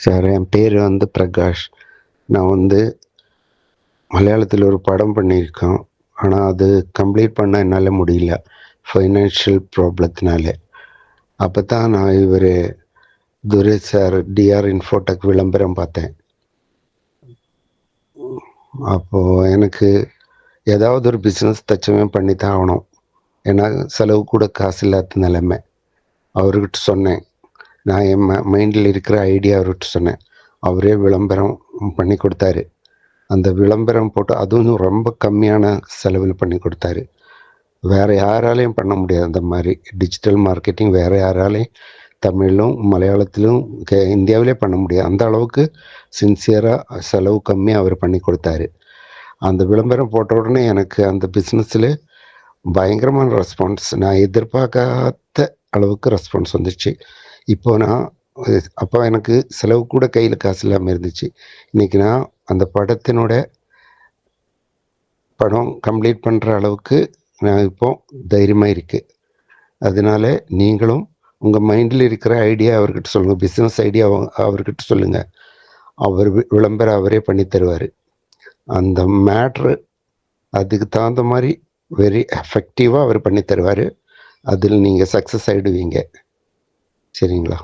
Sir என் பேர் வந்து பிரகாஷ். நான் வந்து மலையாளத்தில் ஒரு படம் பண்ணியிருக்கோம். ஆனால் அது கம்ப்ளீட் பண்ண என்னால் முடியல. ஃபைனான்ஷியல் ப்ராப்ளத்தினால அப்போ தான் நான் இவர் துரை சார் டிஆர் இன்ஃபோடெக் விளம்பரம் பார்த்தேன். அப்போது எனக்கு ஏதாவது ஒரு பிஸ்னஸ் தச்சமே பண்ணி தான் ஆகணும். ஏன்னா செலவு கூட காசு இல்லாத நிலைமை. அவர்கிட்ட சொன்னேன். நான் என் ம மைண்டில் இருக்கிற ஐடியா அவர்கிட்ட சொன்னேன். அவரே விளம்பரம் பண்ணி கொடுத்தாரு. அந்த விளம்பரம் போட்டு அதுவும் ரொம்ப கம்மியான செலவில் பண்ணி கொடுத்தாரு. வேறு யாராலையும் பண்ண முடியாது அந்த மாதிரி. டிஜிட்டல் மார்க்கெட்டிங் வேறு யாராலையும் தமிழிலும் மலையாளத்திலும் கே இந்தியாவிலே பண்ண முடியாது. அந்த அளவுக்கு சின்சியராக செலவு கம்மியாக அவர் பண்ணி கொடுத்தாரு. அந்த விளம்பரம் போட்ட உடனே எனக்கு அந்த பிஸ்னஸில் பயங்கரமான ரெஸ்பான்ஸ் நான் எதிர்பார்க்காத அளவுக்கு ரெஸ்பான்ஸ் வந்துச்சு. இப்போ நான் அப்போ எனக்கு செலவு கூட கையில் காசு இல்லாமல் இருந்துச்சு. இன்றைக்கி நான் அந்த படத்தினோட படம் கம்ப்ளீட் பண்ணுற அளவுக்கு நான் இப்போ தைரியமாக இருக்குது அதனால நீங்களும் உங்கள் மைண்டில் இருக்கிற ஐடியா அவர்கிட்ட சொல்லுங்கள் பிஸ்னஸ் ஐடியா அவர்கிட்ட சொல்லுங்கள் அவர் வி- விளம்பரம் அவரே பண்ணி தருவார். அந்த மேட்ரு அதுக்கு தகுந்த மாதிரி வெரி எஃபெக்டிவாக அவர் பண்ணி தருவார். அதில் நீங்கள் சக்ஸஸ் ஆகிடுவீங்க சரிங்களா?